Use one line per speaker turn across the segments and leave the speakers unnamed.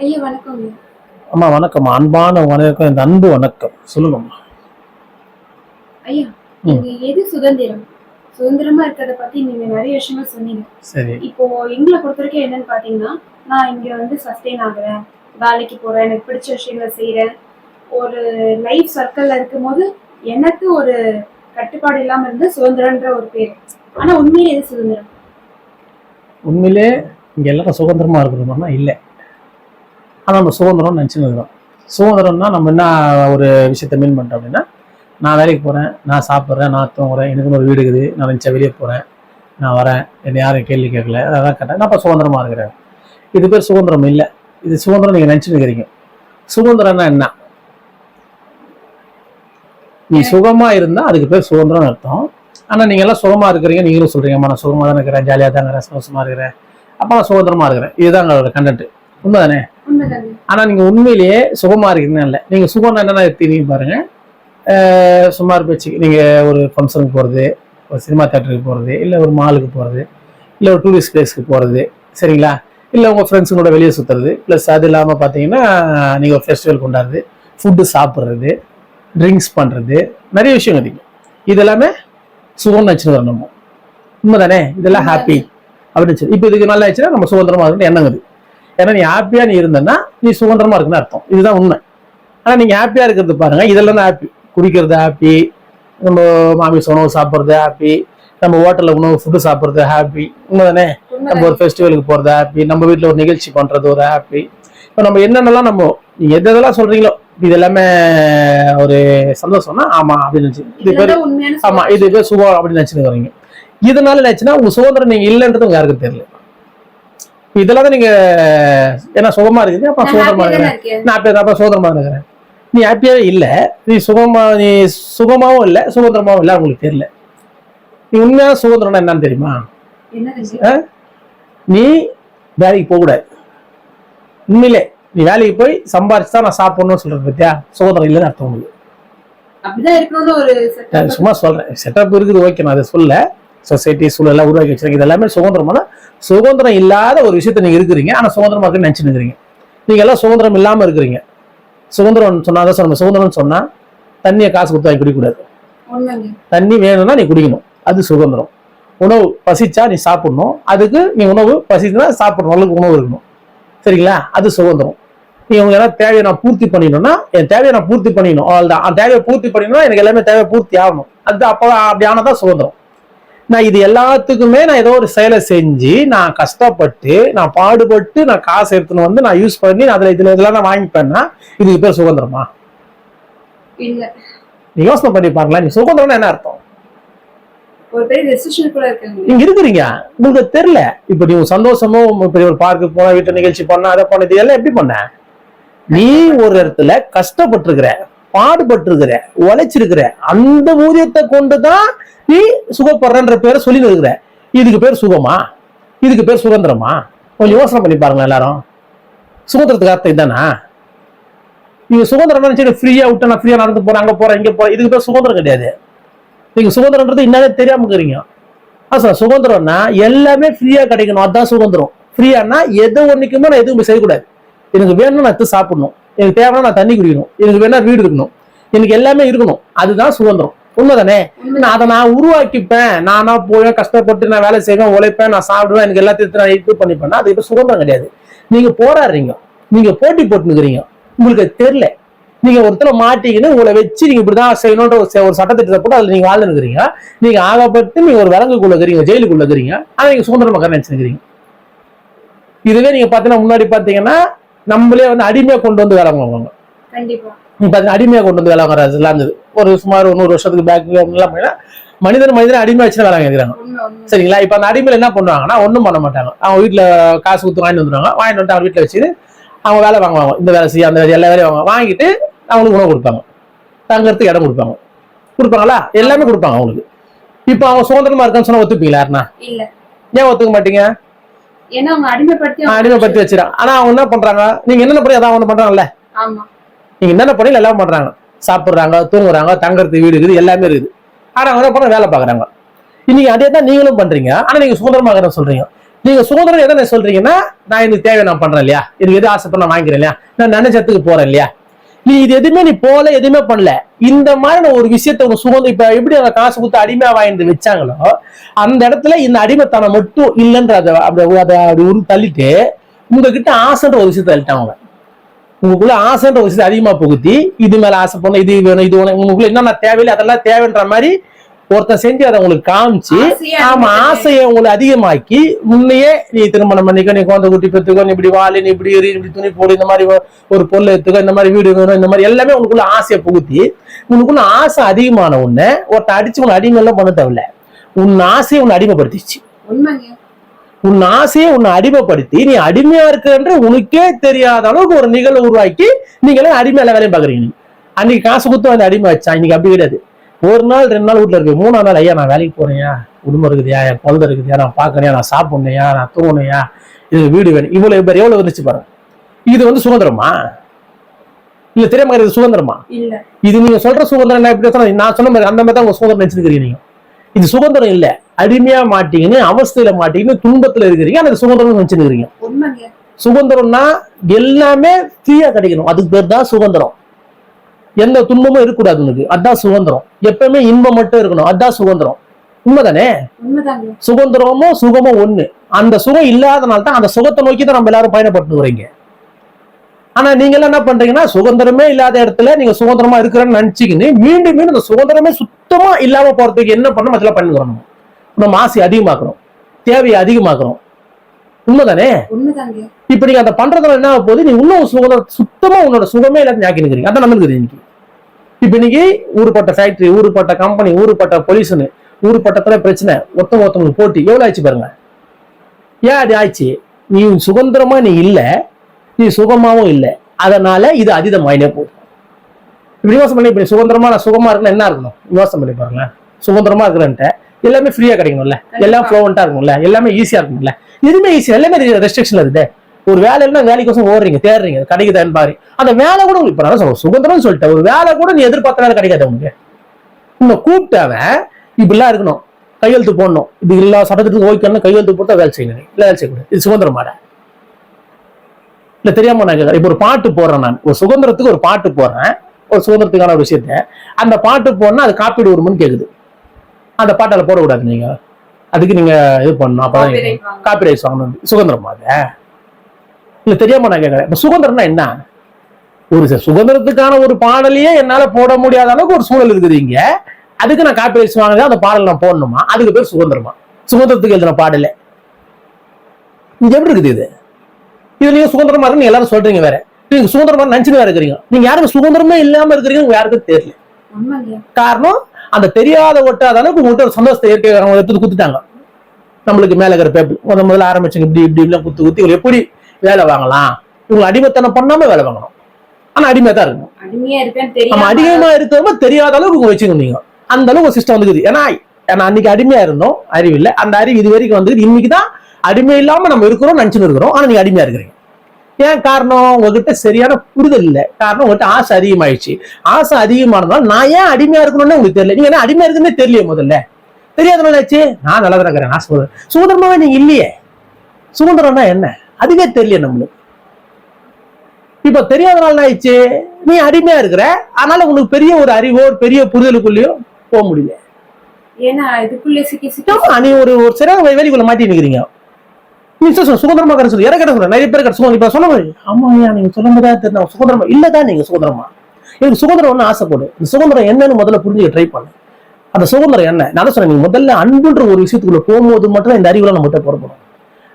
ஐயா வணக்கங்க
அம்மா வணக்கம். அன்பான வணக்கம். இந்த அன்பு வணக்கம். சொல்லுங்கம்மா
ஐயா எது சுதந்திரம்? சுதந்திரமா இருக்கிறத பத்தி நீங்க நிறைய விஷயமா சொன்னீங்க.
சரி.
இப்போ எங்களை பொறுத்த வரைக்கும் என்னன்னு பாத்தீங்கன்னா நான் இங்க வந்து சஸ்டெயின் ஆகுறேன். வேலைக்கு போறேன். எனக்கு பிடிச்ச விஷயங்களை செய்யறேன் ஒரு லைஃப் சர்க்கிள்ல இருக்கும்போது எனக்கு ஒரு கட்டுப்பாடு இல்லாம இருந்து சுதந்திரன்ற ஒரு பேர். ஆனா உண்மையிலே எது சுதந்திரம்?
உண்மையிலே இங்க எல்லாரும் சுதந்திரமா இருக்கிறோம்னா இல்லை. ஆனால் நம்ம சுதந்திரம் நினச்சின்னு இருக்கிறோம். சுதந்திரம்னா நம்ம என்ன ஒரு விஷயத்த மீன் பண்ணுறோம் அப்படின்னா நான் வேலைக்கு போகிறேன் நான் சாப்பிட்றேன் நான் தூங்குறேன் எனக்குன்னு ஒரு வீடு இருக்குது நான் நினச்சா வெளியே போகிறேன் நான் வரேன் என்னை யாரும் கேள்வி கேட்கல அதெல்லாம் கேட்டேன் நான் இப்போ சுதந்திரமா இருக்கிறேன். இது பேர் சுதந்திரம் இல்லை. இது சுதந்திரம் நீங்கள் நினச்சின்னு இருக்கிறீங்க. சுதந்திரம்னா என்ன? நீ சுகமாக இருந்தால் அதுக்கு பேர் சுதந்திரம்னு அர்த்தம். ஆனால் நீங்கள் எல்லாம் சுகமாக இருக்கிறீங்க நீங்களும் சொல்கிறீங்க நான் சுகமாக தான் இருக்கிறேன் ஜாலியாக தான் இருக்கிறேன் சந்தோஷமாக இருக்கிறேன் அப்போ நான் சுதந்திரமா இருக்கிறேன். இதுதான் எங்களோட கண்டென்ட் உண்மைதானே? ஆனா நீங்க உண்மையிலேயே சுகமா இருக்கீங்கன்னு இல்லை. நீங்க சுகம் என்னென்ன தெரியும் பாருங்க. சுமார் பேச்சு நீங்க ஒரு ஃபங்க்ஷனுக்கு போறது ஒரு சினிமா தேட்டருக்கு போறது இல்ல ஒரு மாலுக்கு போறது இல்ல ஒரு டூரிஸ்ட் பிளேஸ்க்கு போறது சரிங்களா? இல்ல உங்க ஃப்ரெண்ட்ஸுங்களோட வெளியே சுத்துறது ப்ளஸ் அது இல்லாம பாத்தீங்கன்னா நீங்க ஒரு ஃபெஸ்டிவல் கொண்டாடுறது ஃபுட்டு சாப்பிட்றது ட்ரிங்க்ஸ் பண்றது நிறைய விஷயம் இருக்கு. இது எல்லாமே சுகம் வச்சுன்னு வரணும்? நம்ம உண்மைதானே? இதெல்லாம் ஹாப்பி அப்படின்னு சொல்லி இப்போ இதுக்கு நல்லா ஆச்சுன்னா நம்ம சுதந்திரமா இருக்குன்னு எண்ணங்குது ஏன்னா நீ ஹாப்பியா நீ இருந்தன்னா நீ சுதந்திரமா இருக்குன்னு அர்த்தம். இதுதான் உண்மை. ஆனா நீங்க ஹாப்பியா இருக்கிறது பாருங்க இதெல்லாம் தான் ஹாப்பி குடிக்கிறது ஹாப்பி நம்ம மாமிஸ் உணவு சாப்பிட்றது ஹாப்பி நம்ம ஹோட்டல்ல உணவு ஃபுட்டு சாப்பிட்றது ஹாப்பி உண்மைதானே? நம்ம ஒரு ஃபெஸ்டிவலுக்கு போறது ஹாப்பி நம்ம வீட்ல ஒரு நிகழ்ச்சி பண்றது ஒரு ஹாப்பி இப்போ நம்ம என்னென்னலாம் நம்ம எது எதெல்லாம் சொல்றீங்களோ இது எல்லாமே ஒரு சந்தோஷம்னா ஆமா அப்படின்னு நினைச்சு இது பேர்
இதுதான் உண்மையான
ஆமா இது பேர் சுகம் அப்படின்னு நினைச்சுன்னு வரீங்க. இதனால நினைச்சுன்னா உங்க சுதந்திரம் நீங்க இல்லைன்றது உங்க யாருக்கும் தெரியல. இதெல்லாம் தான் நீங்க ஏன்னா சுகமா இருக்குது. அப்ப
தானே
இருக்கிறேன். நான் அப்ப சுதந்திரமா இருக்கிறேன். நீ ஹாப்பியாவே இல்ல. நீ சுகமா நீ சுகமாவும் இல்ல சுதந்திரமாவும் இல்ல உங்களுக்கு தெரியல. நீ உண்மையான சுதந்திரம்னா என்னன்னு தெரியுமா? நீ வேலைக்கு போக கூடாது உண்மையிலே நீ வேலைக்கு போய் சம்பாரிச்சு தான் நான் சாப்பிடணும்னு சொல்றது பத்தியா? சுதந்திரம் இல்லைன்னு அர்த்தம் உங்களுக்கு. சும்மா சொல்றேன். செட்டப் இருக்குது ஓகே நான் அதை சொல்ல சொசைட்டி சூழலாம் உருவாக்கி வச்சிருக்கீங்க இது எல்லாமே சுதந்திரமான சுதந்திரம் இல்லாத ஒரு விஷயத்த நீங்க இருக்கிறீங்க. ஆனா சுதந்திரமா இருக்குன்னு நினைச்சுன்னு இருக்கிறீங்க. நீங்க எல்லாம் சுதந்திரம் இல்லாம இருக்கிறீங்க. சுதந்திரம் சொன்னா தான் சொன்ன சுதந்திரம்னு சொன்னா தண்ணியை காசு கொடுத்து வாங்கி குடிக்கக்கூடாது. தண்ணி வேணும்னா நீ குடிக்கணும். அது சுதந்திரம். உணவு பசிச்சா நீ சாப்பிடணும். அதுக்கு நீ உணவு பசிச்சுனா சாப்பிடணும். அளவுக்கு உணவு இருக்கணும். சரிங்களா? அது சுதந்திரம். நீ உங்க ஏதாவது தேவையை நான் பூர்த்தி பண்ணிடணும்னா என் தேவையை நான் பூர்த்தி பண்ணிடணும். அவ்வளோதான் அந்த தேவையை பூர்த்தி பண்ணிடணும் எனக்கு எல்லாமே தேவை பூர்த்தி ஆகணும். அது அப்போ அப்படி ஆனதான் சுதந்திரம். நான் இது எல்லாத்துக்குமே நான் ஏதோ ஒரு செயலை செஞ்சு நான் கஷ்டப்பட்டு நான் பாடுபட்டு நான் காசு எடுத்துன்னு வந்து நான் யூஸ் பண்ணி அதுல இதுல இதெல்லாம் நான் வாங்கிப்பேன்னா இதுக்கு பேர் சுதந்திரமா?
இல்ல.
நீ யோசனை பண்ணி பாருங்களேன். நீ சுதந்திரம்னா என்ன அர்த்தம்? நீங்க இருக்கிறீங்க. உங்களுக்கு தெரியல. இப்ப நீ சந்தோஷமும் இப்ப நீ ஒரு பார்க்கு போன வீட்டு நிகழ்ச்சி பண்ண அதை பண்ண இது எல்லாம் எப்படி பண்ண? நீ ஒரு இடத்துல கஷ்டப்பட்டிருக்கிற. பாடுபட்டிருக்கிற உழைச்சிருக்கிற அந்த ஊதியத்தை கொண்டுதான் நீ சுகப்படுறன்ற பேரை சொல்லி இருக்கிற. இதுக்கு பேர் சுகமா? இதுக்கு பேர் சுதந்திரமா? கொஞ்சம் யோசனை பண்ணி பாருங்க எல்லாரும். சுதந்திரத்துக்கு அர்த்தம் இதானா? நீங்க சுதந்திரம் நினைச்சு ஃப்ரீயா விட்டு நான் ஃப்ரீயா நடந்து போறேன் அங்க போறேன் இங்க போறேன். இதுக்கு பேர் சுதந்திரம் கிடையாது. நீங்க சுதந்திரன்றது என்னன்னே தெரியாம இருக்கிறீங்க. சார் சுதந்திரம்னா எல்லாமே ஃப்ரீயா கிடைக்கணும். அதுதான் சுதந்திரம். ஃப்ரீயானா எது ஒன்றுக்குமே நான் எதுவும் செய்யக்கூடாது. எனக்கு வேணும்னா நான் எடுத்து சாப்பிடணும். எனக்கு தேவைன்னா நான் தண்ணி குடிக்கணும். எனக்கு வேணா வீடு இருக்கணும். எனக்கு எல்லாமே இருக்கணும். அதுதான் சுதந்திரம். உண்மைதானே? நான் அதை நான் உருவாக்கிப்பேன். நானா போய் கஷ்டப்பட்டு நான் வேலை செய்வேன் உழைப்பேன் நான் சாப்பிடுவேன் எனக்கு எல்லாத்தையும் நான் இது பண்ணிப்பேன்னா அது இப்போ சுதந்திரம் கிடையாது. நீங்க போராடுறீங்க. நீங்க போட்டி போட்டுனுக்கிறீங்க. உங்களுக்கு தெரியல. நீங்க ஒருத்தர மாட்டிக்கின்னு உங்களை வச்சு நீங்க இப்படிதான் செய்யணும்ன்ற ஒரு சட்டத்திட்டத்தை போட்டு அதுல நீங்க வாழ்ந்துருக்கிறீங்க நீங்க ஆகப்பட்டு நீங்க ஒரு விலங்குக்குள்ள இருக்கிறீங்க ஜெயிலுக்குள்ள இருக்கிறீங்க ஆனா நீங்க சுதந்திரமாக நினைச்சிருக்கிறீங்க இதுவே நீங்க பாத்தீங்கன்னா முன்னாடி பாத்தீங்கன்னா நம்மளே வந்து அடிமையா கொண்டு வந்து வேலை வாங்குவாங்க. அடிமையா கொண்டு வந்து வேலை வாங்குறது எல்லாம் இருந்தது ஒரு சுமார் ஒரு நூறு வருஷத்துக்கு பேக் எல்லாம் மனிதன் மனிதன் அடிமை வச்சு வேலை
உண்மை
சரிங்களா? இப்ப அந்த அடிமையில என்ன பண்ணுவாங்கன்னா ஒண்ணும் பண்ண மாட்டாங்க. அவங்க வீட்டுல காசு கொடுத்து வாங்கிட்டு வந்துருவாங்க. வாங்கிட்டு வந்து அவங்க வீட்டுல வச்சுட்டு அவங்க வேலை வாங்குவாங்க. இந்த வேலை செய்ய அந்த வேலை எல்லா வேலையும் வாங்க வாங்கிட்டு அவங்களுக்கு உணவு கொடுப்பாங்க. தங்கறதுக்கு இடம் கொடுப்பாங்க. கொடுப்பாங்களா? எல்லாமே கொடுப்பாங்க அவங்களுக்கு. இப்போ அவங்க சுதந்திரமா இருக்கான்னு சொன்னா ஒத்துப்பீங்களா ஏன் ஒத்துக்க மாட்டீங்க?
அடிமைப்படுத்தி அவங்க-
வச்சிருக்காங்க. ஆனா அவங்க என்ன பண்றாங்க? நீங்க என்னென்ன பண்ணி அதான் ஒண்ணு பண்றாங்கல்ல? நீங்க என்னென்ன பண்ணி எல்லாம் பண்றாங்க? சாப்பிடுறாங்க தூங்குறாங்க தங்கறதுக்கு வீடு இருக்குது எல்லாமே இருக்குது. ஆனா அவங்க என்ன பண்ண வேலை பாக்குறாங்க இன்னைக்கு அதே தான் நீங்களும் பண்றீங்க. ஆனா நீங்க சுதந்திரமா இருக்கிற சொல்றீங்க? நீங்க சுதந்திரம் எதை சொல்றீங்கன்னா நான் எனக்கு தேவை நான் பண்றேன் இல்லையா? எனக்கு எது ஆசைப்பட நான் வாங்கிக்கிறேன் இல்லையா? நான் நினைச்சதுக்கு போறேன் இல்லையா? நீ இது எதுவுமே நீ போல எதுவுமே பண்ணல. இந்த மாதிரி ஒரு விஷயத்த ஒரு சுதந்திரம் இப்ப எப்படி அந்த காசு கொடுத்து அடிமையா வாங்கிட்டு வச்சாங்களோ அந்த இடத்துல இந்த அடிமைத்தனம் மட்டும் இல்லைன்ற அதை அப்படி அதை அப்படி உரு தள்ளிட்டு உங்ககிட்ட ஆசைன்ற ஒரு விஷயத்த தள்ளிட்டாங்க உங்களுக்குள்ள ஆசைன்ற ஒரு விஷயத்தை அதிகமா புகுத்தி இது மேல ஆசை பண்ண இது வேணும் இது வேணும் உங்களுக்குள்ள என்னென்ன தேவையில்லை அதெல்லாம் தேவைன்ற மாதிரி ஒருத்தன் செஞ்சு அதை உங்களுக்கு காமிச்சு ஆமா ஆசையை உங்களை அதிகமாக்கி முன்னையே நீ திருமணம் பண்ணிக்கோ நீ குழந்தை குட்டி பெற்றுக்கோ நீ இப்படி வாழு நீ இப்படி எறி இப்படி துணி போடு இந்த மாதிரி ஒரு பொருள் எடுத்துக்கோ இந்த மாதிரி வீடு வேணும் இந்த மாதிரி எல்லாமே உனக்குள்ள ஆசையை புகுத்தி உனக்குள்ள ஆசை அதிகமான உன்னை ஒருத்தன் அடிச்சு உன்னை அடிமை எல்லாம் பண்ண தேவையில்ல. உன் ஆசையை உன்னை அடிமைப்படுத்திச்சு உன் ஆசையை உன்னை அடிமைப்படுத்தி நீ அடிமையா இருக்கிறன்ற உனக்கே தெரியாத அளவுக்கு ஒரு நிகழ்வு உருவாக்கி நீங்க எல்லாம் அடிமையில வேலையும் பாக்குறீங்க. அன்னைக்கு காசு கொடுத்து வந்து அடிமை வச்சா இன்னைக்கு அப்படி கிடையாது. ஒரு நாள் ரெண்டு நாள் வீட்டுல இருக்கு. மூணாவது நாள் ஐயா நான் வேலைக்கு போறேயா குடும்பம் இருக்குதுயா என் குழந்தை இருக்குதுயா நான் பாக்கணையா நான் சாப்பிடணையா நான் தூங்கணையா இது வீடு வேணும். இவ்வளவு பேர் எவ்வளவு வந்துச்சு பாருங்க இது வந்து சுதந்திரமா? இல்ல தெரியாம இது சுதந்திரமா? இது நீங்க சொல்ற சுதந்திரம் என்ன எப்படி நான் சொன்ன மாதிரி அந்த மாதிரி தான் உங்க சுதந்திரம் நினைச்சிருக்கீங்க நீங்க. இது சுதந்திரம் இல்ல. அடிமையா மாட்டீங்கன்னு அவஸ்தையில மாட்டீங்கன்னு துன்பத்துல இருக்கிறீங்க. இது சுதந்திரம் நினைச்சிருக்கீங்க
உண்மைங்க.
சுதந்திரம்னா எல்லாமே ஃப்ரீயா கிடைக்கணும். அதுக்கு பேர் தான் சுதந்திரம். எந்த துன்பமும் இருக்கக்கூடாது உனக்கு. அதான் சுதந்திரம். எப்பவுமே இன்பம் மட்டும் இருக்கணும். அதான் சுதந்திரம். உண்மைதானே? சுதந்திரமும் சுகமும் ஒண்ணு. அந்த சுகம் இல்லாதனால தான் அந்த சுகத்தை நோக்கி தான் நம்ம எல்லாரும் பயணப்பட்டு வரீங்க ஆனா நீங்க எல்லாம் என்ன பண்றீங்கன்னா சுதந்திரமே இல்லாத இடத்துல நீங்க சுதந்திரமா இருக்கிறேன்னு நினைச்சுக்கின்னு மீண்டும் மீண்டும் அந்த சுதந்திரமே சுத்தமா இல்லாம போறதுக்கு என்ன பண்ணணும்? அதெல்லாம் பண்ணிக்கிறோம் நம்ம நம்ம ஆசை அதிகமாக்குறோம் தேவையை அதிகமாக்குறோம் உண்மைதானே? இப்ப நீங்க அதை பண்றதுல என்ன ஆகப் போகுது? நீ இன்னும் சுதந்திரம் சுத்தமா உன்னோட சுகமே இல்லாத ஞாக்கி நிக்கிறீங்க அதான் நடந்துக்குது இன்னைக்கு. இப்ப இன்னைக்கு ஊருப்பட்ட ஃபேக்டரி ஊருப்பட்ட கம்பெனி ஊருப்பட்ட பொல்யூஷன் ஊருப்பட்டத்துல பிரச்சனை ஒருத்தவங்க ஒருத்தவங்களுக்கு போட்டி. எவ்வளவு ஆயிடுச்சு பாருங்க. ஏன் அது ஆயிடுச்சு நீ சுதந்திரமா நீ இல்ல. நீ சுகமாவும் இல்ல. அதனால இது அதீதமாயினே போகுது. இப்படி யோசனை பண்ணி இப்ப நீ சுதந்திரமா நான் சுகமா இருக்கணும் என்ன இருக்கணும்? யோசனை பண்ணி பாருங்க சுதந்திரமா இருக்கிறேன்ட்ட எல்லாமே ஃப்ரீயா கிடைக்கணும்ல. எல்லாம் ஃப்ளோவெண்டா இருக்கும்ல எல்லாமே ஈஸியா இருக்கும்ல எதுவுமே எல்லாமே ரெஸ்ட்ரிக்ஷன் இருக்குது. ஒரு வேலை இல்லைன்னா வேலைக்கோசம் ஓடுறீங்க தேடுறீங்க கிடைக்குது பாரு அந்த வேலை கூட உங்களுக்கு இப்ப நான் சுதந்திரம் சொல்லிட்டேன். ஒரு வேலை கூட நீ எதிர்பார்த்த வேலை கிடைக்காது உங்களுக்கு உன்னை கூப்பிட்டவன் இப்படிலாம் இருக்கணும். கையெழுத்து போடணும். இது எல்லா சட்டத்துக்கும் ஓய்க்கணும் கையெழுத்து போட்டா வேலை செய்யணும். இல்லை வேலை செய்யக்கூடாது இது சுதந்திரமாட இல்லை தெரியாம நான் கேட்கறேன் இப்போ ஒரு பாட்டு போடுறேன் நான். ஒரு சுதந்திரத்துக்கு ஒரு பாட்டு போடுறேன். ஒரு சுதந்திரத்துக்கான ஒரு விஷயத்த. அந்த பாட்டு போடணும் அது காப்பீடு வருமானு கேட்குது அந்த பாட்டால போடக்கூடாது நீங்க. அதுக்கு நீங்க இது பண்ணணும். அப்பதான்
Copyright வாங்கணும்.
சுதந்திரமா அது? இல்ல தெரியாம நான் கேட்கறேன் இப்ப சுதந்திரம்னா என்ன? ஒரு சுதந்திரத்துக்கான ஒரு பாடலையே என்னால போட முடியாத அளவுக்கு ஒரு சூழல் இருக்குது இங்க. அதுக்கு நான் காப்பி ரைட்ஸ் வாங்கினா அந்த பாடல் நான் போடணுமா? அதுக்கு பேர் சுதந்திரமா. சுதந்திரத்துக்கு எழுதின பாடல. இது எப்படி இருக்குது இது? இது நீங்க சுதந்திரமா இருக்குன்னு எல்லாரும் சொல்றீங்க வேற. நீங்க சுதந்திரமா நினைச்சுட்டு வேற இருக்கிறீங்க. நீங்க யாருக்கும் சுதந்திரமே இல்லாம இருக்கிறீங்க யாருக்கும் தெரியல. காரணம் அந்த தெரியாத ஒட்டாத அளவுக்கு உங்கள்கிட்ட ஒரு சந்தோஷத்தை இயற்கை எடுத்து குத்துட்டாங்க. நம்மளுக்கு மேல இருக்கிற பேப்பர் முத முதல்ல ஆரம்பிச்சுங்க இப்படி இப்படி எல்லாம் குத்து குத்தி இவங்க எப்படி வேலை வாங்கலாம்? இவங்க அடிமைத்தனம் பண்ணாம வேலை வாங்கணும். ஆனா அடிமையா தான் இருக்கணும் நம்ம அதிகமா இருக்கிறவங்க தெரியாத அளவுக்கு உங்க வச்சுக்கணும் நீங்க. அந்த அளவுக்கு ஒரு சிஸ்டம் வந்துக்குது. ஏன்னா ஏன்னா அன்னைக்கு அடிமையா இருந்தோம் அறிவு இல்ல. அந்த அறிவு இது வரைக்கும் வந்து இன்னைக்கு தான் அடிமை இல்லாம நம்ம இருக்கிறோம் நினைச்சுன்னு இருக்கிறோம். ஆனா நீங்க அடிமையா இருக்கிறீங்க. ஏன் காரணம்? உங்ககிட்ட சரியான புரிதல் இல்ல. காரணம் உங்ககிட்ட ஆசை அதிகமாயிடுச்சு. ஆசை அதிகமானதால நான் ஏன் அடிமையா இருக்கணும்னு உங்களுக்கு தெரியல. நீங்க என்ன அடிமையா இருக்குன்னே தெரியலையே முதல்ல. தெரியாதனால ஆச்சு? நான் நல்லா தான் இருக்கிறேன். ஆசை வருது. சுதந்திரமாவே நீங்க இல்லையே. சுதந்திரம்னா என்ன? அதுவே தெரியல நம்மளுக்கு. இப்ப தெரியாதனால ஆயிடுச்சு? நீ அடிமையா இருக்கிற அதனால உனக்கு பெரிய ஒரு அறிவோ ஒரு பெரிய புரிதலுக்குள்ளேயோ போக முடியல.
ஏன்னா இதுக்குள்ள சிக்கி சிக்கி
நீ ஒரு ஒரு சரியான வேலைக்குள்ள மாட்டி நிக்கிறீங்க மிஸ்டர் சொல்ல சுதந்திரமா கடை சொல்லு. எனக்கு சொல்ல? நிறைய பேர் கிடைச்சு இப்ப சொன்ன மாதிரி ஆமா ஐயா நீங்க சொல்லும் போதா தெரியும். சுதந்திரமா? இல்லதான் நீங்க சுதந்திரமா? எனக்கு சுதந்திரம் ஒண்ணு ஆசைப்படு. இந்த சுதந்திரம் என்னன்னு முதல்ல புரிஞ்சுக்க ட்ரை பண்ணு. அந்த சுதந்திரம் என்ன? நான் சொன்னேன் நீங்க முதல்ல அன்புன்ற ஒரு விஷயத்துக்குள்ள போகும்போது மட்டும் இந்த அறிவுல நம்ம கிட்ட புறப்படும்.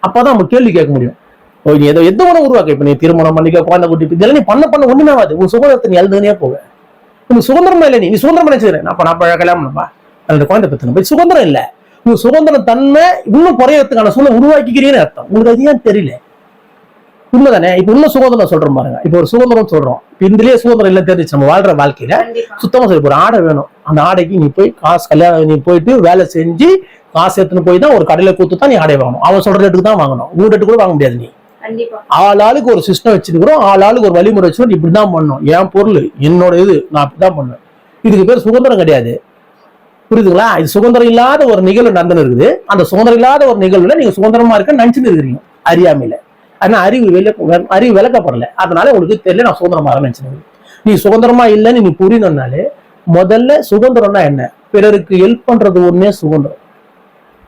அப்பதான் நம்ம கேள்வி கேட்க முடியும். ஓ, நீ ஏதோ எந்த ஒன்று உருவாக்க. இப்ப நீ திருமணம் பண்ணிக்க குழந்தை குட்டி இதெல்லாம் நீ பண்ண பண்ண ஒண்ணுமே ஆகாது. உன் சுதந்திரத்தை நீ எழுதுனே போக. உங்க சுதந்திரமா இல்லை நீ? நீ சுதந்திரம் நினைச்சுக்கிறேன் நான் அப்ப நான் அப்ப கல்யாணம் அந்த குழந்தை பத்தின போய் சுதந்திரம் இல்ல. உங்க சுதந்திரம் தன்மை இன்னும் குறையறதுக்கான சூழ்நிலை உருவாக்கிக்கிறீன்னு அர்த்தம். உங்களுக்கு அது ஏன் தெரியல? உண்மைதானே? இப்ப இன்னும் சுதந்திரம் சொல்றோம் பாருங்க. இப்ப ஒரு சுதந்திரம் சொல்றோம். இதுலயே சுதந்திரம் இல்ல தெரிஞ்சு நம்ம வாழ்ற வாழ்க்கையில சுத்தமா சொல்லி ஒரு ஆடை வேணும். அந்த ஆடைக்கு நீ போய் காசு கல்யாணம் நீ போயிட்டு வேலை செஞ்சு காசு எடுத்துன்னு போய் தான் ஒரு கடையில கூத்து தான் நீ ஆடை வாங்கணும். அவன் சொல்ற ரேட்டுக்கு தான் வாங்கணும். ஊர் ரேட்டு கூட வாங்க முடியாது நீ.
கண்டிப்பா.
ஆள் ஆளுக்கு ஒரு சிஸ்டம் வச்சிருக்கிறோம். ஆள் ஆளுக்கு ஒரு வழிமுறை வச்சுக்கிறோம் இப்படிதான் பண்ணணும். என் பொருள் என்னோட இது நான் அப்படிதான் பண்ணுவேன். இதுக்கு பேர் சுதந்திரம் கிடையாது. புரியுதுங்களா? இது சுதந்திரம் இல்லாத ஒரு நிகழ்வு நடந்துன்னு இருக்குது. அந்த சுதந்திரம் இல்லாத ஒரு நிகழ்வுல நீங்க சுதந்திரமா இருக்க நினைச்சுன்னு இருக்கிறீங்க. அறியாமையில. ஆனா அறிவு விள அறிவு விளக்கப்படல. அதனால உங்களுக்கு தெரியல நான் சுதந்திரமா நினைச்சிருக்கேன் நீ சுதந்திரமா இல்லைன்னு நீ புரியணும்னாலே முதல்ல சுதந்திரம்னா என்ன? பிறருக்கு ஹெல்ப் பண்றது ஒண்ணே சுதந்திரம்.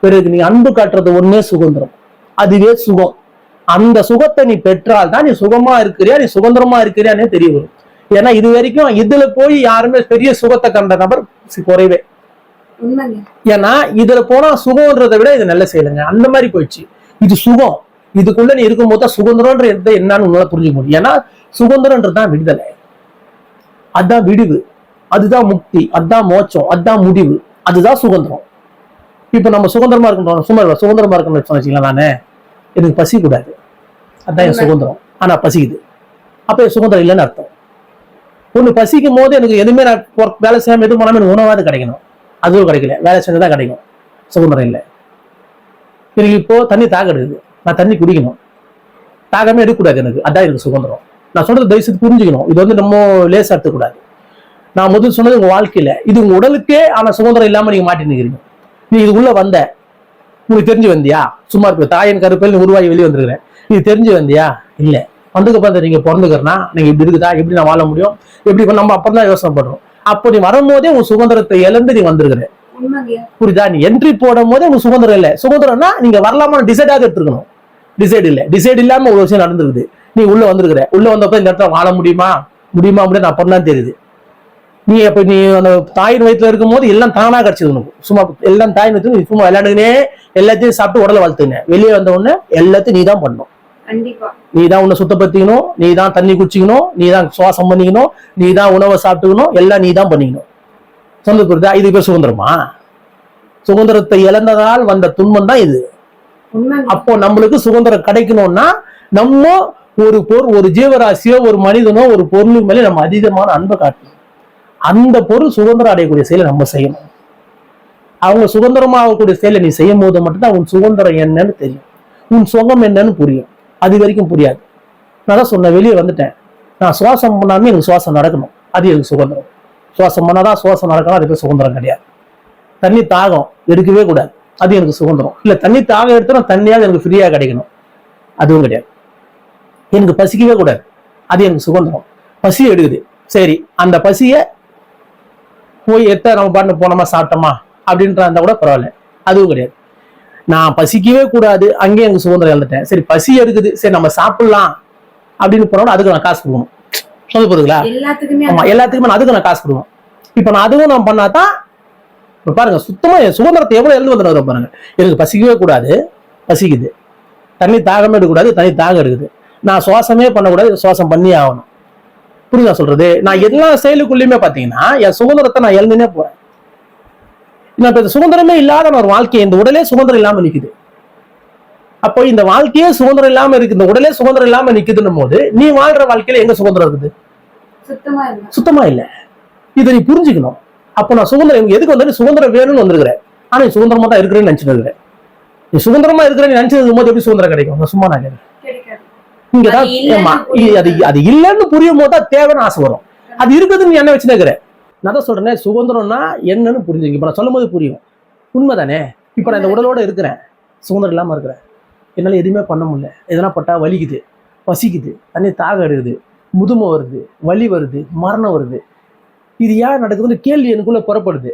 பிறருக்கு நீ அன்பு காட்டுறது ஒண்ணே சுதந்திரம். அதுவே சுகம். அந்த சுகத்தை நீ பெற்றால் தான் நீ சுகமா இருக்கிறியா நீ சுதந்திரமா இருக்கிறியானே தெரிய வரும். ஏன்னா இது வரைக்கும் இதுல போய் யாருமே பெரிய சுகத்தை கண்ட நபர் குறைவே. ஏன்னா இதுல போனா சுகம்ன்றதை விட இது நல்ல செயலுங்க. அந்த மாதிரி போயிடுச்சு. இது சுகம். இதுக்குள்ள நீ இருக்கும்போது தான் சுதந்திரம்ன்ற எந்த என்னன்னு உன்னால புரிஞ்சுக்க முடியும். ஏன்னா சுதந்திரன்றது தான் விடுதலை. அதான் விடிவு. அதுதான் முக்தி. அதுதான் மோட்சம். அதுதான் முடிவு. அதுதான் சுதந்திரம். இப்ப நம்ம சுதந்திரமா இருக்கணும் சும்மா இல்ல, சுதந்திரமா இருக்கணும்னு வச்சுக்கலாம் நானே. எனக்கு பசி கூடாது அதான் என். சுதந்திரம். ஆனா பசிக்குது. அப்ப என் சுதந்திரம் இல்லைன்னு அர்த்தம். ஒண்ணு பசிக்கும் போது எனக்கு எதுவுமே நான் வேலை செய்யாம எதுவும் பண்ணாம எனக்கு உணவாது கிடைக்கணும். அதுவும் கிடைக்கல. வேலை செஞ்சதான் கிடைக்கும். சுதந்திரம் இல்லை. எனக்கு இப்போ தண்ணி தாகம் எடுக்குது நான் தண்ணி குடிக்கணும். தாகமே எடுக்கக்கூடாது எனக்கு. அதான் எனக்கு சுதந்திரம். நான் சொல்றது தயவு செய்து புரிஞ்சுக்கணும். இது வந்து நம்ம லேசா எடுத்துக்கூடாது. நான் முதல் சொன்னது உங்க வாழ்க்கையில. இது உங்க உடலுக்கே ஆனா சுதந்திரம் இல்லாம நீங்க மாட்டி நிக்கிறீங்க நீ இதுக்குள்ள வந்த. உங்களுக்கு தெரிஞ்சு வந்தியா? சும்மா இருப்ப தாயின் கருப்பையில் உருவாகி வெளியே வந்திருக்கிறேன். நீ தெரிஞ்சு வந்தியா? இல்ல. வந்ததுக்கு அப்புறம் நீங்க பிறந்துக்கிறனா? நீங்க இப்படி இருக்குதா? எப்படி நான் வாழ முடியும்? எப்படி நம்ம நம்ம அப்பதான் யோசனை பண்றோம் அப்போ நீ வரும்போதே உன் சுதந்திரத்தை இழந்து நீ வந்திருக்கிற. புரியுதா? நீ என்ட்ரி போடும் போதே உங்க சுதந்திரம் இல்லை. சுதந்திரம்னா நீங்க வரலாமா? டிசைடாக எடுத்துருக்கணும் டிசைட் இல்ல. டிசைட் இல்லாம ஒரு விஷயம் நடந்திருக்குது. நீ உள்ள வந்திருக்கிற. உள்ள வந்தப்ப இந்த இடத்துல வாழ முடியுமா? முடியுமா முடியாது நான் அப்பதான் தெரியுது. நீ அப்ப நீ அந்த தாயின் வயித்துல இருக்கும் போது எல்லாம் தானா கிடைச்சது உனக்கு. சும்மா எல்லாம் தாயின் நீ சும்மா விளையாடுனே எல்லாத்தையும் சாப்பிட்டு உடலை வளர்த்துங்க வெளியே வந்த உடனே எல்லாத்தையும் நீ தான்
கண்டிப்பா
நீ தான் உன்னை சுத்தப்படுத்திக்கணும் நீ தான் தண்ணி குடிச்சிக்கணும் நீ தான் சுவாசம் பண்ணிக்கணும் நீ தான் உணவை சாப்பிட்டுக்கணும் எல்லாம் நீ தான் பண்ணிக்கணும். சொந்த புரியுதா? இது பேர் சுதந்திரமா? சுதந்திரத்தை இழந்ததால் வந்த துன்பம் தான் இது. அப்போ நம்மளுக்கு சுதந்திரம் கிடைக்கணும்னா நம்ம ஒரு பொருள் ஒரு ஜீவராசியோ ஒரு மனிதனோ ஒரு பொருள் மேலே நம்ம அதீதமான அன்பை காட்டணும். அந்த பொருள் சுதந்திரம் அடையக்கூடிய செயலை நம்ம செய்யணும். அவங்க சுதந்திரமாகக்கூடிய செயலை நீ செய்யும் போது மட்டும்தான் உன் சுதந்திரம் என்னன்னு தெரியும். உன் சுகம் என்னன்னு புரியும். அது வரைக்கும் புரியாது. நான் தான் சொன்னேன் வெளியே வந்துட்டேன். நான் சுவாசம் பண்ணாமல் எனக்கு சுவாசம் நடக்கணும். அது எனக்கு சுதந்திரம். சுவாசம் பண்ணாதான் சுவாசம் நடக்கணும் அது பேர் சுதந்திரம் கிடையாது. தண்ணி தாகம் எடுக்கவே கூடாது. அது எனக்கு சுதந்திரம். இல்லை தண்ணி தாகம் எடுத்தா தண்ணியாவது எனக்கு ஃப்ரீயாக கிடைக்கணும். அதுவும் கிடையாது. எனக்கு பசிக்கவே கூடாது. அது எனக்கு சுதந்திரம். பசி எடுக்குது. சரி அந்த பசியை போய் எத்த நம்ம பாட்டு போனோமா சாப்பிட்டோமா? அப்படின்ற இருந்தால் கூட பரவாயில்ல. அதுவும் கிடையாது. நான் பசிக்கவே கூடாது. அங்கேயே எனக்கு சுதந்திரம் இழந்துட்டேன். சரி பசி எடுக்குது. சரி நம்ம சாப்பிடலாம். அப்படின்னு போனோட அதுக்கு நான் காசு கொடுக்கணும். சொல்ல போதுங்களா
எல்லாத்துக்குமே
ஆமா எல்லாத்துக்குமே நான் அதுக்கு நான் காசு கொடுவேன் இப்ப நான் அதுவும் நான் பண்ணாதான் இப்ப பாருங்க சுத்தமா என் சுதந்திரத்தை எவ்வளவு எழுந்து வந்துடுற பாருங்க. எனக்கு பசிக்கவே கூடாது. பசிக்குது. தண்ணி தாகமே எடுக்கக்கூடாது. தண்ணி தாகம் எடுக்குது. நான் சுவாசமே பண்ணக்கூடாது. சுவாசம் பண்ணி ஆகணும். புரியுதா சொல்றது? நான் எல்லா செயலுக்குள்ளயுமே பாத்தீங்கன்னா என் சுதந்திரத்தை நான் எழுந்துனே போறேன். இப்ப இந்த சுதந்திரமே இல்லாத ஒரு வாழ்க்கை இந்த உடலே சுதந்திரம் இல்லாம நிக்குது. அப்போ இந்த வாழ்க்கையே சுதந்திரம் இல்லாம இருக்கு இந்த உடலே சுதந்திரம் இல்லாம நிக்குதுன்னும் போது நீ வாழ்ற வாழ்க்கையில எங்க சுதந்திரம் இருக்குது?
சுத்தமா இல்ல.
இதை நீ புரிஞ்சுக்கணும். அப்போ நான் சுதந்திரம் எதுக்கு வந்து சுதந்திரம் வேணும்னு வந்திருக்கிறேன் ஆனா நீ சுதந்திரமா தான் இருக்கிறேன்னு நினைச்சிட்டு இருக்கிறேன் நீ சுதந்திரமா இருக்கிறேன்னு நினைச்சிருக்கும் போது எப்படி சுதந்திரம் கிடைக்கும்? சும்மா நான் இங்கதான்
அது
அது இல்லைன்னு புரியும் போது தான் தேவைன்னு ஆசை வரும். அது இருக்குதுன்னு நீ என்ன வச்சு நிற்கிற நான் தான் சொல்றேனே சுதந்திரம்னா என்னன்னு புரிஞ்சுங்க இப்ப நான் சொல்லும் போது புரியும். உண்மைதானே? இப்ப நான் இந்த உடலோட இருக்கிறேன். சுதந்திரம் இல்லாம இருக்கிறேன். என்னால எதுவுமே பண்ண முடியல. எதனா பட்டா வலிக்குது பசிக்குது தண்ணி தாகம் எடுக்குது முதுமை வருது வலி வருது மரணம் வருது. இது ஏன் நடக்குதுன்னு கேள்வி எனக்குள்ள புறப்படுது.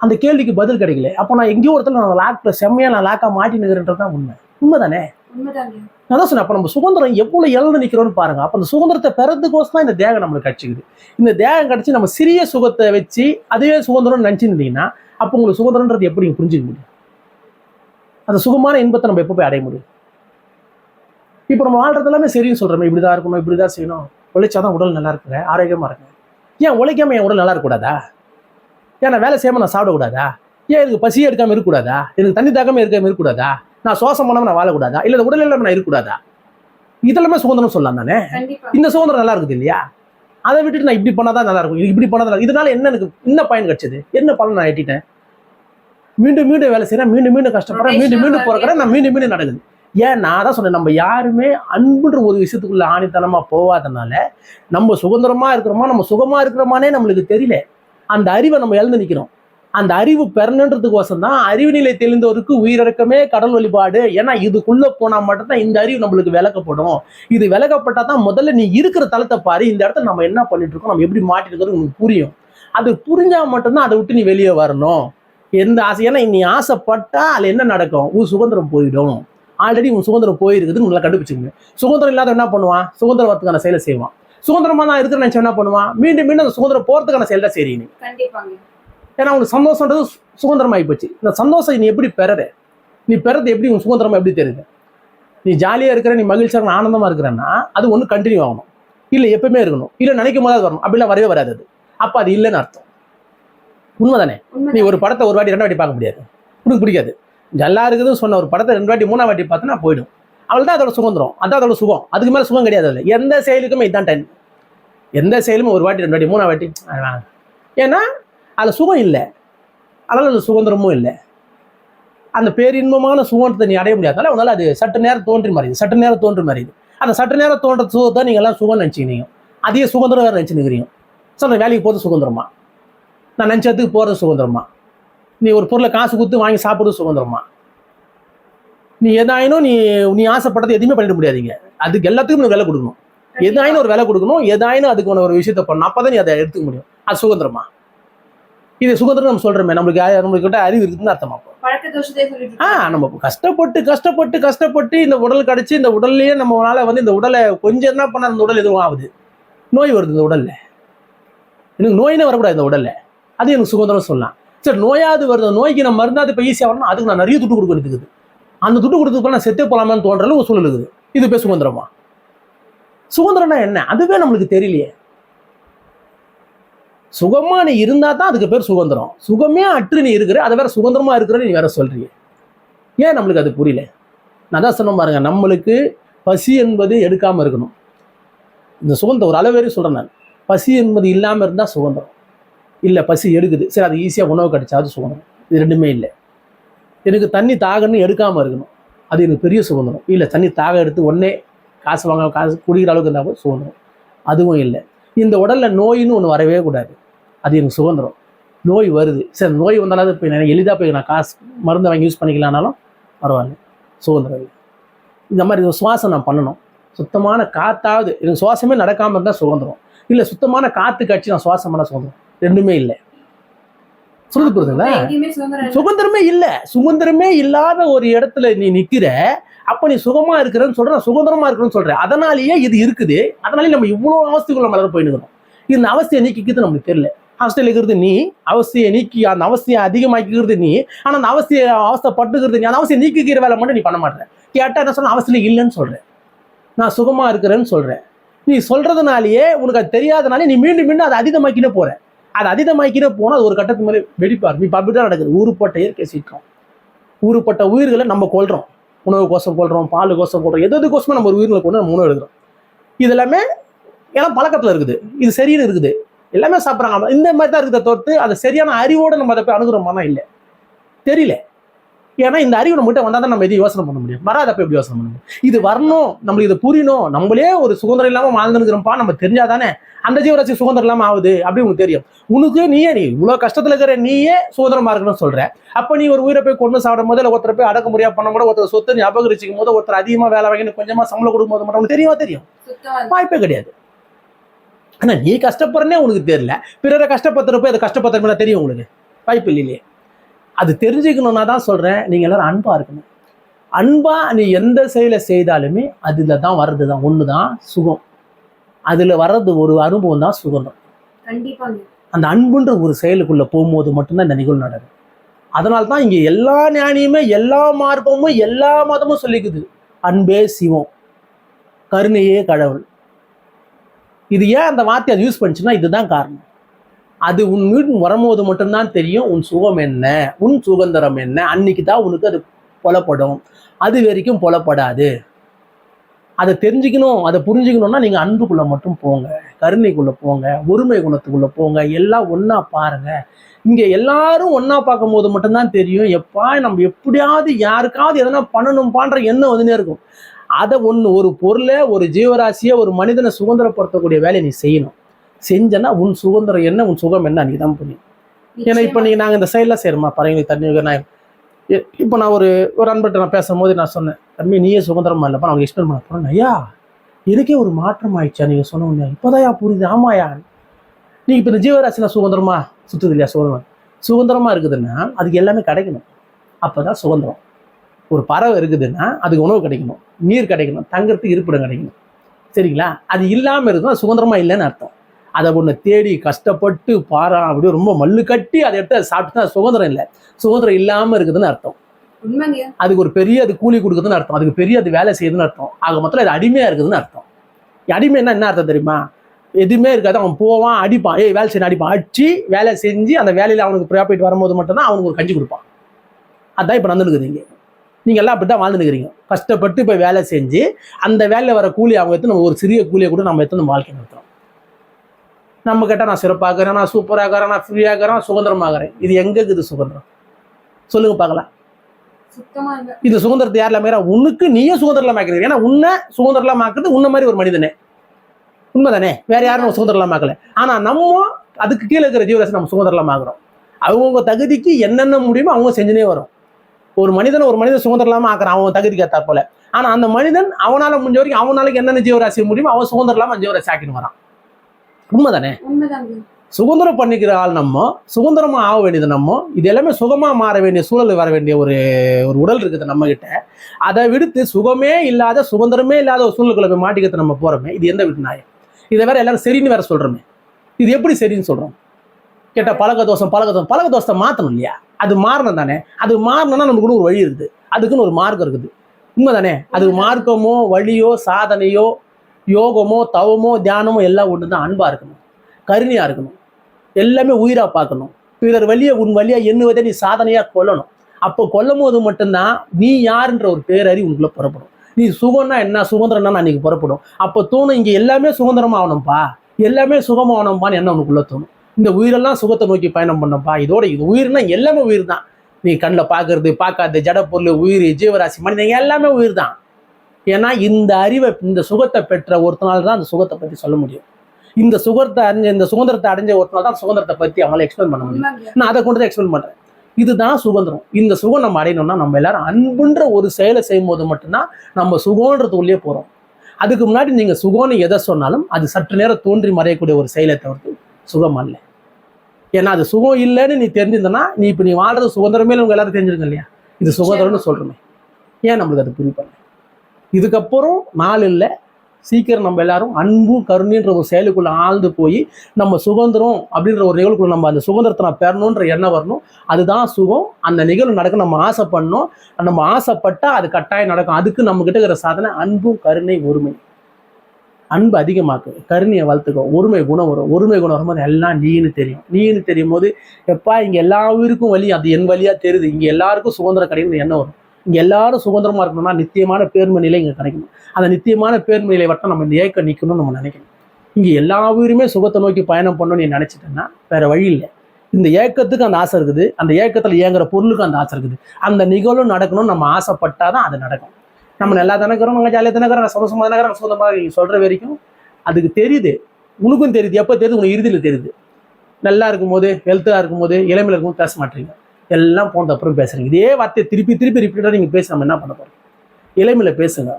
அந்த கேள்விக்கு பதில் கிடைக்கல. அப்போ நான் எங்கேயோ ஒருத்தர் நான் லாக்ல செம்மையா நான் லாக்கா மாட்டி நிற்கிறேன்றது தான் உண்மை. உண்மைதானே?
உண்மைதாங்க.
நான் தான் சொன்னேன் அப்போ நம்ம சுதந்திரம் எவ்வளோ இழந்து நிற்கிறோம்னு பாருங்க. அப்போ அந்த சுதந்திரத்தை பெறதுக்கோசம் தான் இந்த தேகம் நம்மளுக்கு கிடச்சிக்குது. இந்த தேகம் கிடச்சி நம்ம சிறிய சுகத்தை வச்சு அதுவே சுதந்திரம்னு நினைச்சிருந்தீங்கன்னா அப்போ உங்களுக்கு சுதந்திரன்றது எப்படி நீங்க புரிஞ்சுக்க முடியும்? அந்த சுகமான இன்பத்தை நம்ம எப்போ போய் அடைய முடியும்? இப்போ நம்ம வாழ்றது எல்லாமே சரின்னு சொல்றோமே இப்படிதான் இருக்கணும் இப்படிதான் செய்யணும். உழைச்சாதான் உடல் நல்லா இருக்குங்க ஆரோக்கியமா இருக்குங்க ஏன் உழைக்காம என் உடல் நல்லா இருக்கக்கூடாதா? ஏன் நான் வேலை செய்யாம நான் சாப்பிடக்கூடாதா? ஏன் எனக்கு பசியே எடுக்காம இருக்கக்கூடாதா? எனக்கு தண்ணி தாக்காமல் இருக்காமல் இருக்கக்கூடாதா? நான் சுவாசம் பண்ணாம நான் வாழக்கூடாதா? இல்ல உடல் இல்லாம நான் இருக்கக்கூடாதா? இதெல்லாமே சுதந்திரம் சொல்லலாம் தானே? இந்த சுதந்திரம் நல்லா இருக்குது இல்லையா? அதை விட்டுட்டு நான் இப்படி பண்ணாதான் நல்லா இருக்கும். இப்படி பண்ணாதான் இதனால என்ன எனக்கு என்ன பயன் கிடைச்சது? என்ன பலன் நான் எட்டிட்டேன்? மீண்டும் மீண்டும் வேலை செய்யறேன் மீண்டும் மீண்டும் கஷ்டப்படுறேன் மீண்டும் மீண்டும் பிறக்கிறேன் நான் மீண்டும் மீண்டும் நடக்குது. ஏன் நான் தான் சொன்னேன் நம்ம யாருமே அன்புன்ற ஒரு விஷயத்துக்குள்ள ஆணித்தனமா போகாதனால நம்ம சுதந்திரமா இருக்கிறோமா நம்ம சுகமா இருக்கிறோமானே நம்மளுக்கு தெரியல. அந்த அறிவை நம்ம இழந்து நிக்கிறோம். அந்த அறிவு பெறணுன்றதுக்கோசம் தான் அறிவு நிலை தெளிந்தவருக்கு உயிரிழக்கமே கடல் வழிபாடு. ஏன்னா இதுக்குள்ள போனா மட்டும்தான் இந்த அறிவு நம்மளுக்கு விளக்கப்படும். இது விளக்கப்பட்டா தான் முதல்ல நீ இருக்கிற தளத்தை பாரு. இந்த இடத்துல நம்ம என்ன பண்ணிட்டு இருக்கோம் நம்ம எப்படி மாட்டிட்டு உனக்கு புரியும். அது புரிஞ்சா மட்டும்தான் அதை விட்டு நீ வெளியே வரணும். எந்த ஆசை ஏன்னா நீ ஆசைப்பட்டா அதுல என்ன நடக்கும்? உன் சுதந்திரம் போயிடும். ஆல்ரெடி உன் சுதந்திரம் போயிருக்குதுன்னு நல்லா கண்டுபிடிச்சிங்க சுதந்திரம் இல்லாத என்ன பண்ணுவான்? சுதந்திரம் வரத்துக்கான செயலை செய்வான். சுதந்திரமா நான் இருக்கிற நினைச்சா என்ன பண்ணுவான்? மீண்டும் மீண்டும் அந்த சுதந்திரம் போறதுக்கான செயல் தான் சரி
கண்டிப்பாங்க.
ஏன்னா உனக்கு சந்தோஷம்ன்றது சு- சுதந்திரமாகி போச்சு. இந்த சந்தோஷம் நீ எப்படி பெறற? நீ பெறது எப்படி உன் சுதந்திரமா எப்படி தெரியுது? நீ ஜாலியாக இருக்கிற நீ மகிழ்ச்சியாக ஆனந்தமா இருக்கிறன்னா அது ஒன்று கண்டினியூ ஆகணும். இல்லை எப்பவுமே இருக்கணும். இல்லை நினைக்கும் போது அது வரணும். அப்படிலாம் வரவே வராது அது. அப்போ அது இல்லைன்னு அர்த்தம். உண்மைதானே? நீ ஒரு படத்தை ஒரு வாட்டி ரெண்டு வாட்டி பார்க்க முடியாது. உனக்கு பிடிக்காது. நல்லா இருக்குதுன்னு சொன்ன ஒரு படத்தை ரெண்டு வாட்டி மூணாம் வாட்டி பார்த்தனா போயிடும். அவள் தான் அதோட சுதந்திரம். அதான் அதோட சுகம். அதுக்கு மேலே சுகம் கிடையாது அதில். எந்த செயலுக்குமே இதான் டைம் எந்த செயலும் ஒரு வாட்டி ரெண்டு வாட்டி மூணாம் வாட்டி. ஏன்னா அதில் சுகம் இல்லை. அதனால் அது சுதந்திரமும் இல்லை. அந்த பேரின்பமான சுகத்தை நீ அடைய முடியாதனால உன்னால அது சற்று நேரம் தோன்றி மாறிது. சற்று நேரம் தோன்றி மாறிது. அந்த சற்று நேரம் தோன்ற சுகத்தை நீங்கள் எல்லாம் சுகம் நினச்சிக்கிறீங்க. அதே சுதந்திரம் வேறு நினச்சினுக்கிறீங்க சொல்ற வேலைக்கு போகிறது சுதந்திரமா? நான் நினச்சதுக்கு போகிறது சுதந்திரமா? நீ ஒரு பொருளை காசு கொடுத்து வாங்கி சாப்பிட்றது சுதந்திரமா? நீ எதாயினும் நீ நீ ஆசைப்பட்டது எதுவுமே பண்ணிட முடியாதீங்க. அதுக்கு எல்லாத்துக்கும் நீ விலை கொடுக்கணும். எதாயினும் ஒரு விலை கொடுக்கணும். எதாயினும் அதுக்கு ஒரு விஷயத்த பண்ணணும். அப்பதான் நீ அதை எடுத்துக்க முடியும். அது சுதந்திரமா? இது சுதந்திரம் நம்ம சொல்றோமே நம்மளுக்கு நம்மளுக்கு கிட்ட அறிவு இருக்குன்னு அர்த்தமா
பழக்க தோஷத்தை சொல்லிட்டு
ஆ. நம்ம கஷ்டப்பட்டு கஷ்டப்பட்டு கஷ்டப்பட்டு இந்த உடல் கிடைச்சு இந்த உடல்லயே நம்மளால வந்து இந்த உடலை கொஞ்சம் என்ன பண்ண அந்த உடல் எதுவும் ஆகுது. நோய் வருது இந்த உடல்ல. எனக்கு நோயினே வரக்கூடாது இந்த உடல்ல. அது எனக்கு சுதந்திரம் சொல்லலாம். சரி நோயாது வருது நோய்க்கு நான் மருந்தாது இப்போ ஈஸியாக வரணும் அதுக்கு நான் நிறைய துட்டு கொடுக்க இருக்குது. அந்த துட்டு கொடுத்ததுக்கு நான் செத்தே போலாமான்னு தோன்ற அளவு ஒரு சூழல் இருக்குது. இது பேர் சுதந்திரமா? சுதந்திரம்னா என்ன? அதுவே நம்மளுக்கு தெரியலையே. சுகமா நீ இருந்தா தான் அதுக்கு பேர் சுதந்திரம். சுகமே அற்று நீ இருக்கிற அதை வேற சுதந்திரமா இருக்கிற நீ வேற சொல்றீங்க. ஏன் நம்மளுக்கு அது புரியல? நான் தான் சொன்ன பாருங்க நம்மளுக்கு பசி என்பது எடுக்காம இருக்கணும். இந்த சுதந்திரம் ஒரு அளவேறி சொல்றேன் நான். பசி என்பது இல்லாம இருந்தா சுதந்திரம். இல்லை பசி எடுக்குது. சரி அது ஈஸியாக உணவு கிடைச்சாது சுதந்திரம். இது ரெண்டுமே இல்லை. எனக்கு தண்ணி தாகன்னு எடுக்காமல் இருக்கணும். அது எனக்கு பெரிய சுதந்திரம். இல்லை தண்ணி தாக எடுத்து ஒன்றே காசு வாங்க காசு குடிக்கிற அளவுக்கு இருந்தால் சுதந்திரம். அதுவும் இல்லை. இந்த உடலில் நோயின்னு ஒன்று வரவே கூடாது. அது எனக்கு சுதந்திரம். நோய் வருது. சரி நோய் வந்தாலும் இப்போ நான் எளிதாக போய் நான் காசு மருந்து வாங்கி யூஸ் பண்ணிக்கலாம்னாலும் பரவாயில்ல. சுதந்திரம் இல்லை. இந்த மாதிரி ஒரு சுவாசம் நான் பண்ணணும். சுத்தமான காத்தாவது எனக்கு சுவாசமே நடக்காமல் இருந்தால் சுதந்திரம். இல்லை சுத்தமான காற்று காட்சி நான் சுவாசம் பண்ண சுதந்திரம். ரெண்டுமே இல்லை. சொல்லுது புரியுதுங்களா?
சுதந்திரம் இல்ல.
சுதந்திரமே இல்ல. சுதந்திரமே இல்லாத ஒரு இடத்துல நீ நிக்கிற அப்ப நீ சுகமா இருக்கிறன்னு சொல்ற நான் சுதந்திரமா இருக்கிறேன்னு சொல்ற அதனாலேயே இது இருக்குது. அதனாலே நம்ம இவ்வளவு அவஸ்தைக்குள்ள மலர போயினுக்கிறோம் இந்த அவஸ்தையை நீக்கிக்கிறது நமக்கு தெரியல. அவஸ்தையில் இருக்கிறது நீ அவசிய நீக்கி அந்த அவசியம் அதிகமாக்கிக்கிறது நீ ஆனால் அந்த அவசிய அவஸ்தைப்பட்டுக்கிறது நீ அந்த அவசியம் நீக்கிக்கிற வேலை மட்டும் நீ பண்ண மாட்டேன் கேட்டால் என்ன சொன்ன அவசியம் இல்லைன்னு சொல்கிறேன் நான் சுகமாக இருக்கிறேன்னு சொல்கிறேன் நீ சொல்கிறதுனாலேயே உனக்கு அது தெரியாதனாலே நீ மீண்டும் மீண்டும் அதை அதிகமாக்கினே போகிற அது அதிகமாக்கினே போனால் அது ஒரு கட்டத்துக்கு மேலே வெடிப்பார் இப்போ அப்படி தான் நடக்குது. ஊருப்பட்ட இயற்கை சீற்றம். ஊருப்பட்ட உயிர்களை நம்ம கொள்கிறோம் உணவு கோசம் கொள்கிறோம் பால் கோசம் கொள்கிறோம் எது எதுக்கோசமே நம்ம ஒரு உயிர்களை கொண்டு நம்ம உணவு எடுக்கிறோம். இது எல்லாமே எல்லாம் பழக்கத்தில் இருக்குது. இது சரின்னு இருக்குது. எல்லாமே சாப்பிட்றாங்க. இந்த மாதிரி தான் இருக்குதே தவிர்த்து அது சரியான அறிவோடு நம்ம அதை போய் அணுகுறோமானா இல்லை. தெரியல. ஏன்னா இந்த அறிவு நம்ம கிட்ட வந்தால் தான் நம்ம எதையும் யோசனை பண்ண முடியும். வராதப்ப எப்படி யோசனை பண்ண முடியும்? இது வரணும் நம்மளுக்கு இது புரியணும் நம்மளே ஒரு சுதந்திரம் இல்லாமல் வாழ்ந்துருக்கிறோம்ப்பா நம்ம தெரிஞ்சாதானே அந்த ஜீவராசி சுதந்திரம் இல்லாமல் ஆகுது அப்படி உனக்கு தெரியும். உனக்கு நீயே நீ இவ்வளோ கஷ்டத்தில் இருக்கிற நீயே சுதந்திரமா இருக்கணும்னு சொல்ற. அப்போ நீ ஒரு உயிரை போய் கொண்டு சாப்பிடும் போது இல்லை ஒருத்தரை போய் அடக்க முடியா பண்ண கூட ஒருத்தர் சொத்தை நீ அபகரிச்சிக்கும் போது ஒருத்தர் அதிகமாக வேலை வாங்கி கொஞ்சமாக சம்பளம் கொடுக்கும் போது மட்டும் தெரியுமா? தெரியும். வாய்ப்பே கிடையாது. ஆனா நீ கஷ்டப்படுறனே உனக்கு தெரியல. பிறரை கஷ்டப்படுத்துறப்ப அது கஷ்டப்படுத்துறப்ப தெரியும் உங்களுக்கு. வாய்ப்பு இல்லையே. அது தெரிஞ்சுக்கணும்னா தான் சொல்றேன். நீங்க எல்லாரும் அன்பா இருக்கணும். அன்பா நீ எந்த செயலை செய்தாலுமே அதுல தான் வர்றது தான். ஒன்று தான் சுகம். அதுல வர்றது ஒரு அனுபவம் தான் சுகம்
கண்டிப்பாங்க
அந்த அன்புன்ற ஒரு செயலுக்குள்ள போகும்போது மட்டும்தான் இந்த நிகழ்வு நடக்கும் அதனால தான் இங்க எல்லா ஞானியுமே எல்லா மார்க்கமும் எல்லா மதமும் சொல்லிக்குது. அன்பே சிவம். கருணையே கடவுள். இது ஏன் அந்த வார்த்தையை அது யூஸ் பண்ணுச்சுன்னா இதுதான் காரணம். அது உன் வீடு வரும்போது மட்டும்தான் தெரியும் உன் சுகம் என்ன உன் சுதந்திரம் என்ன அன்னைக்கு தான் உனக்கு அது புலப்படும். அது வரைக்கும் புலப்படாது. அதை தெரிஞ்சுக்கணும் அதை புரிஞ்சுக்கணும்னா நீங்க அன்புக்குள்ள மட்டும் போங்க கருணைக்குள்ள போங்க ஒருமை குணத்துக்குள்ளே போங்க எல்லாம் ஒன்றா பாருங்க. இங்க எல்லாரும் ஒண்ணா பார்க்கும்போது மட்டும்தான் தெரியும் எப்பா நம்ம எப்படியாவது யாருக்காவது எதனா பண்ணணும்பான்ற எண்ணம் வந்துனே இருக்கும். அதை ஒன்று ஒரு பொருளை ஒரு ஜீவராசியை ஒரு மனிதனை சுதந்திரப்படுத்தக்கூடிய வேலையை நீ செய்யணும். செஞ்சனா உன் சுதந்திரம் என்ன உன் சுகம் என்ன நீ தான் பண்ணி ஏன்னா இப்போ நீங்கள் நாங்கள் இந்த சைடில் செய்கிறோமா பறவைங்களுக்கு தண்ணி நான் இப்போ நான் ஒரு ஒரு அன்பர்கிட்ட நான் பேசும்போது நான் சொன்னேன் தம்பி நீயே சுதந்திரமா இல்லைப்பா? நான் எக்ஸ்பிளைன் பண்ண போகிறேன் ஐயா எனக்கே ஒரு மாற்றம் ஆயிடுச்சா நீங்கள் சொன்ன உடனே? இப்போதாயா புரியுது. ஆமாயா. நீ இப்போ இந்த ஜீவராசினா சுதந்திரமா? சுற்றுது இல்லையா? சுதந்திரம். சுதந்திரமாக இருக்குதுன்னா அதுக்கு எல்லாமே கிடைக்கணும். அப்போ தான் சுதந்திரம். ஒரு பறவை இருக்குதுன்னா அதுக்கு உணவு கிடைக்கணும் நீர் கிடைக்கணும் தங்கறதுக்கு இருப்பிடம் கிடைக்கணும். சரிங்களா? அது இல்லாமல் இருக்குன்னா சுதந்திரமா இல்லைன்னு அர்த்தம். அதை ஒன்று தேடி கஷ்டப்பட்டு பாரா அப்படியே ரொம்ப மல்லு கட்டி அதை எடுத்து அதை சாப்பிட்டு தான் சுதந்திரம் இல்லை. சுதந்திரம் இல்லாமல் இருக்குதுன்னு அர்த்தம். அதுக்கு ஒரு பெரிய அது கூலி கொடுக்குதுன்னு அர்த்தம். அதுக்கு பெரிய அது வேலை செய்யுதுன்னு அர்த்தம். ஆக மொத்தம் அது அடிமையாக இருக்குதுன்னு அர்த்தம். அடிமைன்னா என்ன அர்த்தம் தெரியுமா? எதுவுமே இருக்காது. அவன் போவான் அடிப்பான். ஏய் வேலை செய்ய அடிப்பான். அடிச்சு வேலை செஞ்சு அந்த வேலையில் அவனுக்கு ப்ராஃபிட் வரும்போது மட்டும்தான் அவனுக்கு ஒரு கஞ்சி கொடுப்பான். அதான் இப்போ நடந்துருக்குது இங்கே. நீங்கள் எல்லாம் அப்படி தான் வாழ்ந்துருக்கிறீங்க கஷ்டப்பட்டு இப்போ வேலை செஞ்சு அந்த வேலையில் வர கூலி அவங்க எடுத்து நம்ம ஒரு சிறிய கூலியை கூட நம்ம எடுத்து நம்ம வாழ்க்கை நடத்துகிறோம் நம்ம கேட்டால் நான் சிறப்பாகிறேன் நான் சூப்பராகிறேன் நான் ஃப்ரீயாகிறேன் சுதந்திரமாகறேன் இது எங்கே இருக்குது சுதந்திரம்? சொல்லுங்க பார்க்கலாம். இது சுதந்திரத்தை யாரில் மேரா உனக்கு நீயே சுதந்திரமாக்கிறீங்க ஏன்னா உன்னை சுதந்திரமாக்குறது உன்ன மாதிரி ஒரு மனிதனே. உண்மைதானே? வேற யாரும் நம்ம சுதந்திரமாக்கல ஆனா நம்ம அதுக்கு கீழே இருக்கிற ஜீவராசி நம்ம சுதந்திரமாக்குறோம் அவங்கவுங்க தகுதிக்கு என்னென்ன முடியுமோ அவங்க செஞ்சுனே வரும். ஒரு மனிதன் ஒரு மனிதன் சுதந்திரலாம ஆக்குறான் அவன் தகுதிக்கு ஏற்றாற் போல. ஆனா அந்த மனிதன் அவனால முடிஞ்ச வரைக்கும் அவனால என்னென்ன ஜீவராசி முடியுமோ அவன் சுதந்திரலாம ஜீவராசி ஆக்கின்னு வரான். உண்மைதானே? சுதந்திரம் பண்ணிக்கிற ஆள் நம்ம சுதந்திரமா ஆக வேண்டியது நம்ம இது எல்லாமே சுகமா மாற வேண்டிய சூழல் வர வேண்டிய ஒரு ஒரு உடல் இருக்குது நம்ம கிட்ட அதை விடுத்து சுகமே இல்லாத சுதந்திரமே இல்லாத ஒரு சூழலுக்குள்ள போய் மாட்டிக்கிறது நம்ம போறோமே இது எந்த வீட்டு நியாயம்? இதை வேற எல்லாரும் சரின்னு வேற சொல்றோமே. இது எப்படி சரின்னு சொல்றோம்? கேட்டா பழக்க தோஷம் பழக்க தோஷம் பழக்க தோஷத்தை மாத்தணும் இல்லையா? அது மாறணும் தானே? அது மாறணும்னா நமக்கு ஒரு வழி இருக்குது. அதுக்குன்னு ஒரு மார்க்கம் இருக்குது. உண்மைதானே அது மார்க்கமோ வழியோ சாதனையோ யோகமோ தவமோ தியானமோ எல்லாம் ஒன்று தான் அன்பா இருக்கணும். கருணையா இருக்கணும். எல்லாமே உயிரா பார்க்கணும். பிறர் வழியை உன் வழியா எண்ணுவதை நீ சாதனையா கொல்லணும். அப்போ கொல்லும் போது மட்டும்தான் நீ யாருன்ற ஒரு பேரறி உனக்குள்ள புறப்படும். நீ சுகம்னா என்ன? சுதந்திரம்னா அன்னைக்கு புறப்படும். அப்போ தோணும் இங்க எல்லாமே சுதந்திரமா ஆகணும்ப்பா எல்லாமே சுகமாகணும்பான்னு என்ன உனக்குள்ள தோணும். இந்த உயிரெல்லாம் சுகத்தை நோக்கி பயணம் பண்ணப்பா. இதோட இது உயிர்னா எல்லாமே உயிர் தான் நீ கண்ணில் பார்க்கறது பார்க்காத ஜட பொருள் உயிர் ஜீவராசி மனிதன் எல்லாமே உயிர் தான் ஏன்னா இந்த அறிவை இந்த சுகத்தை பெற்ற ஒருத்தனால தான் அந்த சுகத்தை பத்தி சொல்ல முடியும். இந்த சுகத்தை அடைஞ்ச இந்த சுதந்திரத்தை அடைஞ்ச ஒருத்தனால தான் சுதந்திரத்தை பத்தி அவங்களால எக்ஸ்பிளைன் பண்ண முடியும். நான் அதை கொண்டு தான் எக்ஸ்பிளைன் பண்றேன். இதுதான் சுதந்திரம். இந்த சுகம் நம்ம அடையணும்னா நம்ம எல்லாரும் அன்புன்ற ஒரு செயலை செய்யும் போது மட்டும்தான் நம்ம சுகன்றதுக்குள்ளேயே போறோம். அதுக்கு முன்னாடி நீங்க சுகம்னு எதை சொன்னாலும் அது சற்று நேரம் தோன்றி மறையக்கூடிய ஒரு செயலை தவிர்த்து சுகம் அல்ல ஏன்னா அது சுகம் இல்லைன்னு நீ தெரிஞ்சிருந்தனா நீ இப்போ நீ வாழ்றது சுதந்திரமே உங்க எல்லாரும் தெரிஞ்சிருக்க இல்லையா? இது சுதந்திரம்னு சொல்றோமே. ஏன் நம்மளுக்கு அது புரிய பண்ணல? இதுக்கப்புறம் நாள் இல்லை. சீக்கிரம் நம்ம எல்லாரும் அன்பும் கருணைன்ற ஒரு செயலுக்குள்ள ஆழ்ந்து போய் நம்ம சுதந்திரம் அப்படின்ற ஒரு நிகழ்வுக்குள்ள நம்ம அந்த சுதந்திரத்தை நான் பெறணுன்ற எண்ணம் வரணும். அதுதான் சுகம். அந்த நிகழ்வு நடக்க நம்ம ஆசைப்படணும். நம்ம ஆசைப்பட்டா அது கட்டாயம் நடக்கும். அதுக்கு நம்ம கிட்ட இருக்கிற சாதனை அன்பும் கருணை ஒருமை. அன்பு அதிகமாக்கு. கருணையை வளர்த்துக்கோ. ஒருமை குணம் வரும். ஒருமை குணம் வரும்போது எல்லாம் நீன்னு தெரியும். நீன்னு தெரியும் போது எப்பா இங்கே எல்லா உயிருக்கும் வழி அது என் வழியாக தெரியுது. இங்கே எல்லாருக்கும் சுதந்திரம் கிடைக்கணும் எண்ணம் வரும். இங்கே எல்லாரும் சுதந்திரமாக இருக்கணும்னா நித்தியமான பேர்மை நிலை இங்கே கிடைக்கணும். அந்த நித்தியமான பேர்மை நிலை வட்டம் நம்ம இந்த ஏக்கம் நிற்கணும்னு நம்ம நினைக்கணும். இங்கே எல்லா உயிருமே சுகத்தை நோக்கி பயணம் பண்ணணும்னு நீ நினச்சிட்டேன்னா வேறு வழி இல்லை. இந்த ஏக்கத்துக்கு அந்த ஆசை இருக்குது. அந்த ஏக்கத்தில் இயங்குற பொருளுக்கு அந்த ஆசை இருக்குது. அந்த நிகழ்வு நடக்கணும்னு நம்ம ஆசைப்பட்டால் தான் அது நடக்கும். நம்ம நல்லா தானே இருக்கிறோம் நாங்கள் ஜாலியாக தானே இருக்கிறோம் சந்தோஷமாக தானே இருக்கிறோம் சொந்தமாக நீங்கள் சொல்கிற வரைக்கும் அதுக்கு தெரியுது. உனக்கும் தெரியுது. எப்போ தெரியுது? உனக்கு இறுதியில் தெரியுது. நல்லா இருக்கும்போது ஹெல்த்தாக இருக்கும்போது இளமையில் இருக்கும்போது பேச மாட்டீங்க. எல்லாம் போனது அப்புறம் பேசுகிறீங்க இதே வார்த்தையை திருப்பி திருப்பி ரிப்பீட்டாக நீங்கள் பேசி நம்ம என்ன பண்ண போகிறோம் இளமையில் பேசுங்க.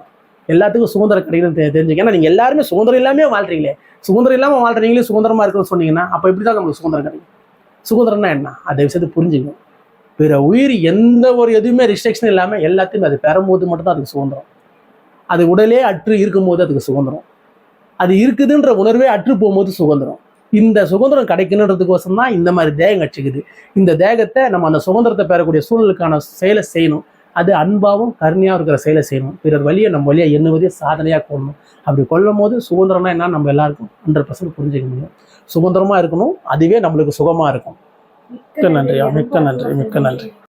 எல்லாத்துக்கும் சுதந்திரம் கிடைக்கணும்னு தெ- தெரிஞ்சுங்க ஏன்னா நீங்கள் எல்லாருமே சுதந்திரம் இல்லாமல் வாழ்றீங்களே. சுதந்திரம் இல்லாமல் வாழ்றீங்களே சுதந்திரமாக இருக்குன்னு சொன்னீங்கன்னா அப்போ இப்படி தான் நம்மளுக்கு சுதந்திரம் கிடைக்கும்? சுதந்திரம்னா என்ன? அதை விஷயத்தை புரிஞ்சுக்கணும். பிற உயிர் எந்த ஒரு எதுவுமே ரிஸ்ட்ரிக்ஷன் இல்லாமல் எல்லாத்தையும் அது பெறும்போது மட்டும்தான் அதுக்கு சுதந்திரம். அது உடலே அற்று இருக்கும்போது அதுக்கு சுதந்திரம். அது இருக்குதுன்ற உணர்வே அற்று போகும்போது சுதந்திரம். இந்த சுதந்திரம் கிடைக்கணுன்றதுக்கோசம் தான் இந்த மாதிரி தேகம் கட்சிக்குது. இந்த தேகத்தை நம்ம அந்த சுதந்திரத்தை பெறக்கூடிய சூழலுக்கான செயலை செய்யணும். அது அன்பாவும் கருணையாகவும் இருக்கிற செயலை செய்யணும். பிறர் வழியை நம்ம வழியை எண்ணுவதே சாதனையாக கொள்ளணும். அப்படி கொள்ளும் போது சுதந்திரம்னா என்ன நம்ம எல்லாருக்கும் ஹண்ட்ரட் பர்சன்ட் புரிஞ்சுக்க முடியும். சுதந்திரமாக இருக்கணும். அதுவே நம்மளுக்கு சுகமாக இருக்கும். மிக்க நன்றி மிக்க நன்றி மிக்க நன்றி.